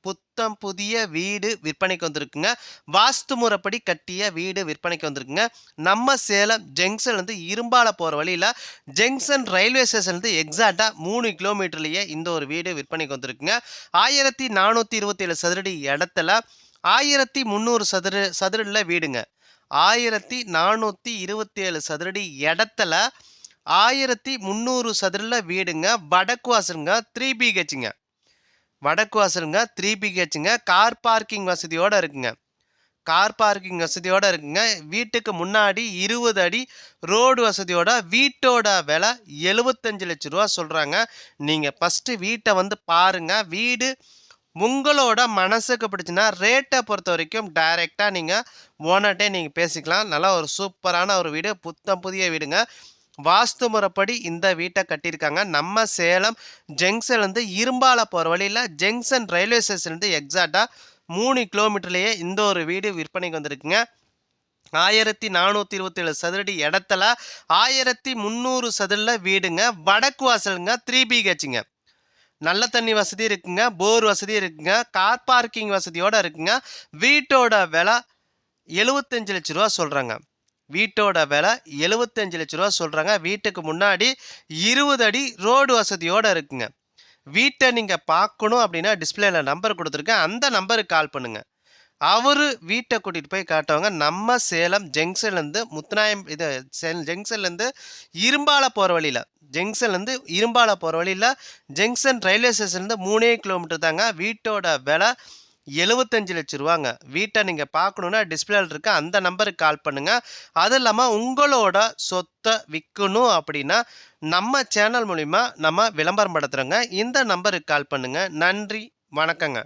புத்தம் புதிய வீடு விற்பனைக்கு வந்திருக்குங்க. வாஸ்து முறைப்படி கட்டிய வீடு விற்பனைக்கு வந்திருக்குங்க. நம்ம சேலம் ஜங்ஷன்லேருந்து இரும்பால போகிற வழியில் ஜங்ஷன் ரயில்வே ஸ்டேஷன்லேருந்து எக்ஸாக்டாக மூணு கிலோமீட்டர்லேயே இந்த ஒரு வீடு விற்பனைக்கு வந்திருக்குங்க. ஆயிரத்தி நானூற்றி இருபத்தேழு சதுரடி இடத்துல ஆயிரத்தி முந்நூறு சதுர சதுரடியில் வீடுங்க. ஆயிரத்தி நானூற்றி இருபத்தேழு சதுரடி இடத்துல ஆயிரத்தி முந்நூறு சதுரில் வீடுங்க. வடக்கு வாசலுங்க. த்ரீ பிஹெச்சுங்க வடக்கு வாசலுங்க த்ரீ பிஹெச்சுங்க கார் பார்க்கிங் வசதியோடு இருக்குங்க. கார் பார்க்கிங் வசதியோடு இருக்குங்க. வீட்டுக்கு முன்னாடி இருபது அடி ரோடு வசதியோட வீட்டோட விலை எழுபத்தஞ்சு லட்ச ரூபா சொல்கிறாங்க நீங்கள் ஃபஸ்ட்டு வீட்டை வந்து பாருங்கள் வீடு உங்களோட மனசுக்கு பிடிச்சுன்னா ரேட்டை பொறுத்த வரைக்கும் டைரெக்டாக நீங்கள் ஓனர்கிட்டே நீங்கள் பேசிக்கலாம். நல்லா ஒரு சூப்பரான ஒரு வீடு புத்தம் புதிய வீடுங்க. வாஸ்து முறைப்படி இந்த வீட்டை கட்டியிருக்காங்க. நம்ம சேலம் ஜங்ஷன்லேருந்து இரும்பால போகிற வழியில் ஜங்ஷன் ரயில்வே ஸ்டேஷன்லேருந்து எக்ஸாக்டாக மூணு கிலோமீட்டர்லேயே இந்த ஒரு வீடு விற்பனைக்கு வந்திருக்குங்க. ஆயிரத்தி நானூற்றி இருபத்தேழு சதுரடி இடத்துல ஆயிரத்தி முந்நூறு சதுரில் வீடுங்க. வடக்கு வாசலுங்க த்ரீ பிஹெச்சுங்க நல்ல தண்ணி வசதி இருக்குங்க. போர் வசதி இருக்குங்க. கார் பார்க்கிங் வசதியோடு இருக்குங்க. வீட்டோட விலை எழுபத்தஞ்சு லட்ச ரூபா சொல்கிறாங்க வீட்டோட விலை எழுபத்தஞ்சு லட்ச ரூபா சொல்கிறாங்க வீட்டுக்கு முன்னாடி இருபது அடி ரோடு வசதியோடு இருக்குங்க. வீட்டை நீங்கள் பார்க்கணும் அப்படின்னா டிஸ்பிளேல நம்பர் கொடுத்துருக்கேன். அந்த நம்பருக்கு கால் பண்ணுங்கள் அவர் வீட்டை கூட்டிகிட்டு போய் காட்டுவாங்க. நம்ம சேலம் ஜங்ஷன்லேருந்து முத்துநாயம் இது செல் ஜங்ஷன்லேருந்து இரும்பால போகிற வழியில் ஜங்ஷன்லேருந்து இரும்பால போகிற வழியில் ஜங்ஷன் ரயில்வே ஸ்டேஷன்லேருந்து மூணே கிலோமீட்டர் தாங்க வீட்டோட விலை எழுபத்தஞ்சு லட்ச ரூபாங்க. வீட்டை நீங்கள் பார்க்கணுன்னா டிஸ்பிளேல இருக்க அந்த நம்பருக்கு கால் பண்ணுங்கள் அது இல்லாமல் உங்களோட சொத்தை விற்கணும் அப்படின்னா நம்ம சேனல் மூலிமா நம்ம விளம்பரம் படுத்துகிறோங்க இந்த நம்பருக்கு கால் பண்ணுங்கள் நன்றி. வணக்கங்க.